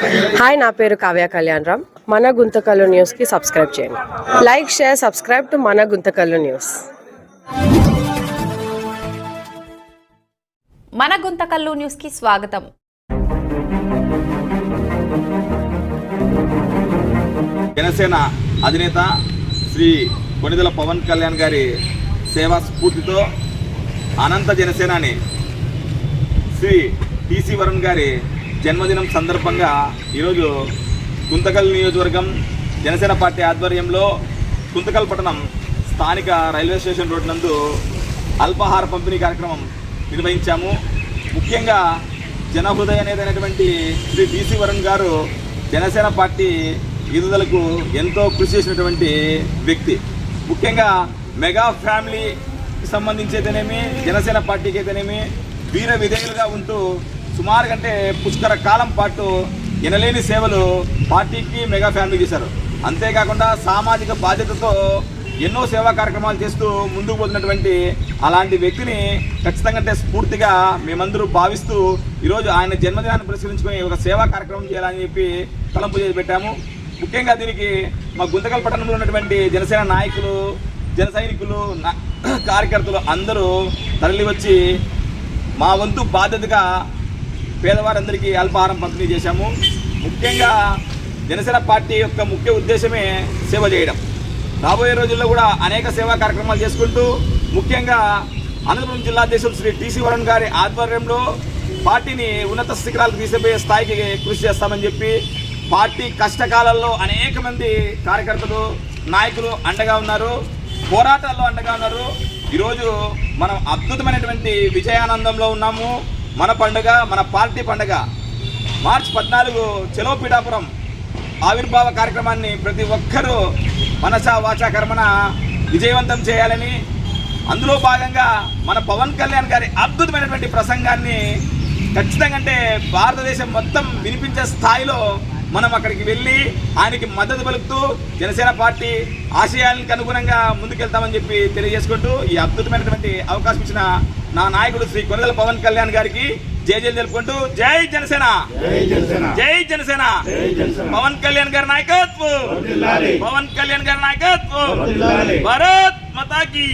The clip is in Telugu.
హాయ్ నా పేరు కావ్య కళ్యాణ్ రామ్. మన గుంతకల్లు న్యూస్కి సబ్స్క్రైబ్ చేయండి. లైక్ షేర్ సబ్స్క్రైబ్ టు మన గుంతకల్లు న్యూస్ మన గుంతకల్లు న్యూస్కి స్వాగతం. జనసేన అధినేత శ్రీ కొనిదల పవన్ కళ్యాణ్ గారి సేవా స్ఫూర్తితో అనంత జనసేనాని శ్రీ టీసీ వరుణ్ గారి జన్మదినం సందర్భంగా ఈరోజు గుంతకల్ నియోజకవర్గం జనసేన పార్టీ ఆధ్వర్యంలో గుంతకల్ పట్టణం స్థానిక రైల్వే స్టేషన్ రోడ్ నందు అల్పాహార పంపిణీ కార్యక్రమం నిర్వహించాము. ముఖ్యంగా జనహృదయ నేత అయినటువంటి శ్రీ బీసీ వరుణ్ గారు జనసేన పార్టీ ఎదుదలకు ఎంతో కృషి చేసినటువంటి వ్యక్తి. ముఖ్యంగా మెగా ఫ్యామిలీకి సంబంధించి అయితేనేమి జనసేన పార్టీకి అయితేనేమి వీర విధేయులుగా ఉంటూ సుమారు కంటే పుష్కర కాలం పాటు ఎనలేని సేవలు పార్టీకి మెగా ఫ్యామిలీ చేశారు. అంతేకాకుండా సామాజిక బాధ్యతతో ఎన్నో సేవా కార్యక్రమాలు చేస్తూ ముందుకు పోతున్నటువంటి అలాంటి వ్యక్తిని ఖచ్చితంగా అంటే స్ఫూర్తిగా మేమందరూ భావిస్తూ ఈరోజు ఆయన జన్మదినాన్ని పురస్కరించుకొని ఒక సేవా కార్యక్రమం చేయాలని చెప్పి తలంపు చేసి పెట్టాము. ముఖ్యంగా దీనికి మా గుంతకల్ పట్టణంలో ఉన్నటువంటి జనసేన నాయకులు జన సైనికులు కార్యకర్తలు అందరూ తరలి వచ్చి మా వంతు బాధ్యతగా పేదవారందరికీ అల్పాహారం పంపిణీ చేశాము. ముఖ్యంగా జనసేన పార్టీ యొక్క ముఖ్య ఉద్దేశమే సేవ చేయడం. రాబోయే రోజుల్లో కూడా అనేక సేవా కార్యక్రమాలు చేసుకుంటూ ముఖ్యంగా అనంతపురం జిల్లా అధ్యక్షులు శ్రీ టీసీ వరుణ్ గారి ఆధ్వర్యంలో పార్టీని ఉన్నత శిఖరాలకు తీసుకుపోయే స్థాయికి కృషి చేస్తామని చెప్పి పార్టీ కష్టకాలంలో అనేక మంది కార్యకర్తలు నాయకులు అండగా ఉన్నారు. పోరాటాల్లో అండగా ఉన్నారు. ఈరోజు మనం అద్భుతమైనటువంటి విజయానందంలో ఉన్నాము. మన పండుగ మన పార్టీ పండుగ. మార్చ్ పద్నాలుగు చెలో పీఠాపురం ఆవిర్భావ కార్యక్రమాన్ని ప్రతి ఒక్కరూ మనసా వాచా కర్మన విజయవంతం చేయాలని అందులో భాగంగా మన పవన్ కళ్యాణ్ గారి అద్భుతమైనటువంటి ప్రసంగాన్ని ఖచ్చితంగా అంటే భారతదేశం మొత్తం వినిపించే స్థాయిలో మనం అక్కడికి వెళ్ళి ఆయనకి మద్దతు పలుకుతూ జనసేన పార్టీ ఆశయాలకు అనుగుణంగా ముందుకెళ్తామని చెప్పి తెలియజేసుకుంటూ ఈ అద్భుతమైనటువంటి అవకాశం ఇచ్చిన నా నాయకుడు శ్రీ కొనదల పవన్ కళ్యాణ్ గారికి జై జై తెలుపుకుంటూ జై జనసేన. జై జనసేన. పవన్ కళ్యాణ్ గారి నాయకత్వం. పవన్ కళ్యాణ్ గారి నాయకత్వం. భారత్ మతాకి.